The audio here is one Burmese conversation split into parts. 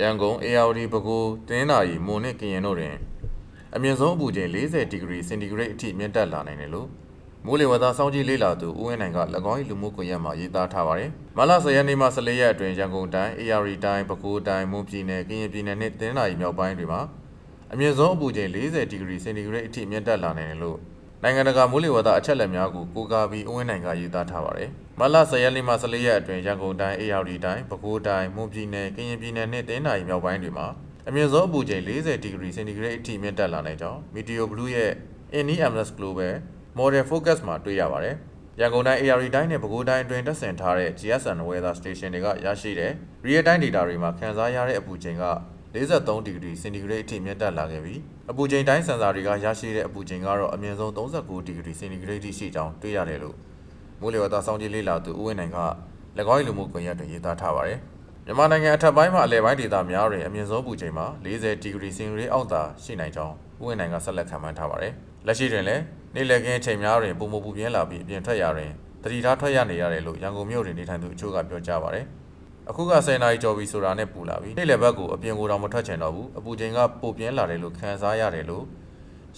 ရန်ကုန် ARD ပဲခူးတင်းနာရီမွန်နဲ့ကရင်တို့တွင်အမြင့်ဆုံးအပူချိန်40ဒီဂရီစင်တီဂရိတ်အထိမြင့်တက်လာနိုင်တယ်လို့မိုးလေဝသစောင့်ကြည့်လေ့လာသူဦးဝင်းနိုင်က၎င်း၏လူမှုကွန်ရက်မှာရေးသားထားပါတယ်။မလ10ရက်နေ့မှ14ရက်အတွင်းရန်ကုန်တိုင်း ARD တိုင်းပဲခူးတိုင်းမွန်ပြည်နယ်ကရင်ပြည်နယ်နှင့်တင်းနာရီမြောက်ပိုင်းတွေမှာအမြင့်ဆုံးအပူချိန်40ဒီဂရီစင်တီဂရိတ်အထိမြင့်တက်လာနိုင်တယ်လို့ နိုင်ငံတကာမိုးလေဝသအချက်အလက်များကိုကိုးကားပြီးဦးဝင်းနိုင်ကရေးသားထားပါတယ်။မလ10ရက်နေ့မှ14ရက်အတွင်းရန်ကုန်တိုင်း ARD တိုင်းပဲခူးတိုင်းမွန်ပြည်နယ်ကရင်ပြည်နယ်နှင့်တင်းနာရီမြောက်ပိုင်းတွေမှာအမြင့်ဆုံးအပူချိန်40ဒီဂရီစင်တီဂရိတ်အထိမြင့်တက်လာနိုင်ကြောင်း Meteo Blue ရဲ့ INEMS Global Model Focus မှာတွေ့ရပါတယ်။ရန်ကုန်တိုင်း AR တိုင်းနဲ့ပဲခူးတိုင်းအတွင်းတက်ဆင်ထားတဲ့ GSM Weather Station တွေကရရှိတဲ့ Real Time Data တွေမှာခန်းစားရတဲ့အပူချိန်က 43ဒီဂရီစင်တီဂရိတ်အထိမြင့်တက်လာခဲ့ပြီးအပူချိန်တိုင်းစင်ဆာတွေကရရှိတဲ့အပူချိန်ကတော့အမြင့်ဆုံး39ဒီဂရီစင်တီဂရိတ်အထိရှိကြောင်းတွေ့ရတယ်လို့မိုးလေဝသစောင့်ကြည့်လေ့လာသူဦးဝင်းနိုင်က၎င်း၏လူမှုကွန်ရက်တွင်ရေးသားထားပါတယ်။မြန်မာနိုင်ငံအထက်ပိုင်းမှာအလဲပိုင်းဒေသများတွင်အမြင့်ဆုံးပူချိန်မှာ40ဒီဂရီစင်တီဂရိတ်အောက်သာရှိနိုင်ကြောင်းဥဝင်နိုင်ကဆက်လက်ခံမှန်းထားပါတယ်။လက်ရှိတွင်လည်းနေ့လည်ခင်းအချိန်များတွင်ပုံမပူပြင်းလာပြီးအပြင်ထွက်ရာတွင်တတိထားထွက်ရနေရတယ်လို့ရန်ကုန်မြို့တွင်နေထိုင်သူအချို့ကပြောကြားပါတယ်။ အခုက10နာရီကျော်ပြီဆိုတာနဲ့ပူလာပြီ။နေ့လည်ဘက်ကိုအပြင်ကိုတော့မထွက်ချင်တော့ဘူး။အပူချိန်ကပိုပြင်းလာတယ်လို့ခံစားရတယ်လို့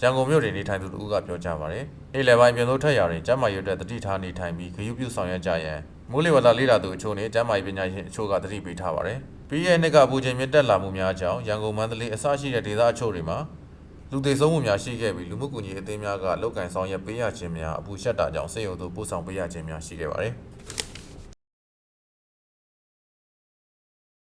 ရန်ကုန်မြို့တွင်နေထိုင်သူတို့ကပြောကြားပါတယ်။နေ့လယ်ပိုင်းပြင်သို့ထွက်ရာတွင်ကျန်းမာရေးအတွက်တတိထားနေထိုင်ပြီးဂရုပြုဆောင်ရွက်ကြရန်မိုးလေဝသလေ့လာသူအချို့နဲ့ကျန်းမာရေးပညာရှင်အချို့ကတတိပေးထားပါတယ်။ပြီးရဲ့နှစ်ကအပူချိန်မြင့်တက်လာမှုများကြောင့်ရန်ကုန်မန္တလေးအစရှိတဲ့ဒေသအချို့တွေမှာလူသေဆုံးမှုများရှိခဲ့ပြီးလူမှုကူညီရေးအသင်းများကလောက်ကန်ဆောင်ရွက်ပေးရခြင်းများအပူရှက်တာကြောင့်စေယုံသို့ပို့ဆောင်ပေးရခြင်းများရှိခဲ့ပါတယ်။